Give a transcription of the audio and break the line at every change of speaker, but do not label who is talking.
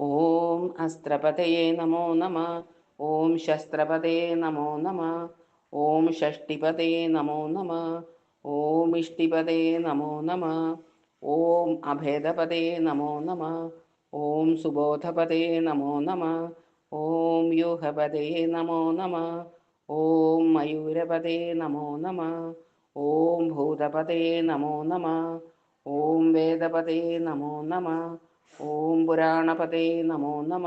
ഓം അസ്ത്രപതയേ നമോ നമ ഓം ശസ്ത്രപതയേ നമോ നമ ഓം ഷഷ്ടിപതേ നമോ നമ ഓം ഇഷ്ടിപതേ നമോ നമ ഓം അഭേദപതേ നമോ നമ ഓം സുബോധപതേ നമോ നമ ഓം യൂഹപതേ നമോ നമ ഓം മയൂരപതേ നമോ നമ ഓം ഭൂതപതേ നമോ നമ ഓം വേദപതേ നമോ നമ ഓം പുരാണപതേ നമോ നമ.